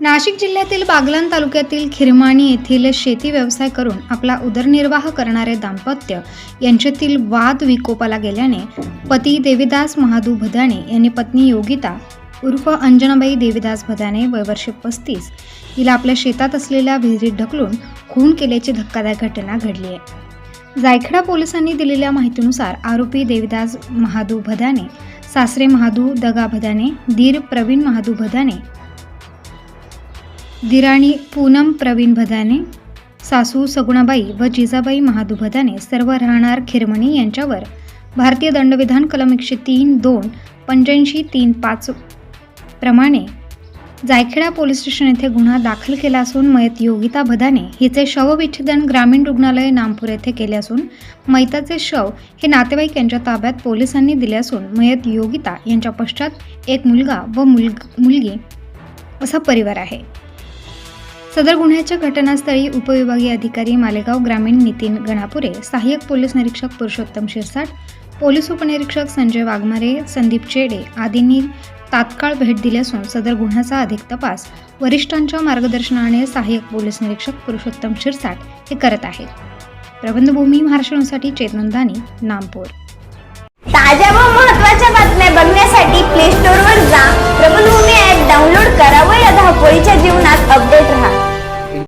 नाशिक जिल्ह्यातील बागलाण तालुक्यातील खिरमाणी येथील शेती व्यवसाय करून आपला उदरनिर्वाह करणारे दाम्पत्य यांच्यातील वाद विकोपाला गेल्याने पती देवीदास महादू भदाणे यांनी पत्नी योगिता उर्फ अंजनाबाई देवीदास भदाणे वयवर्षे पस्तीस हिला आपल्या शेतात असलेल्या विहिरीत ढकलून खून केल्याची धक्कादायक घटना घडली आहे. जायखेडा पोलिसांनी दिलेल्या माहितीनुसार आरोपी देवीदास महादू भदाणे सासरे महादू दगा भदाणे दीर प्रवीण महादू भदाणे दिराणी पूनम प्रवीण भदाने सासू सगुणाबाई व जिजाबाई महादू भदाने सर्व राहणार खिरमणी यांच्यावर भारतीय दंडविधान कलम एकशे तीन दोन पंच्याऐंशी तीन पाच प्रमाणे जायखेडा पोलीस स्टेशन येथे गुन्हा दाखल केला असून मयत योगिता भदाने हिचे शवविच्छेदन ग्रामीण रुग्णालय नामपूर येथे केले असून मैताचे शव हे नातेवाईक यांच्या ताब्यात पोलिसांनी दिले असून मयत योगिता यांच्या पश्चात एक मुलगा व मुलग मुलगी असा परिवार आहे. सदर गुन्ह्याच्या घटनास्थळी उपविभागीय अधिकारी मालेगाव ग्रामीण नितीन गणापुरे सहाय्यक पोलीस निरीक्षक पुरुषोत्तम शिरसाट पोलीस उपनिरीक्षक संजय वाघमारे संदीप चेडे आदींनी तात्काळ भेट दिली असून सदर गुन्ह्याचा अधिक तपास वरिष्ठांच्या मार्गदर्शनाने सहाय्यक पोलीस निरीक्षक पुरुषोत्तम शिरसाट हे करत आहेत. प्रबंधभूमी महाराष्ट्रासाठी चेतनंदानी नामपूर. ताज्या व महत्त्वाच्या बातम्या बघण्यासाठी प्ले स्टोअर वर जा. प्रबंधभूमी ऍप डाउनलोड करा व या धावपळीच्या जीवनात अपडेट राहा.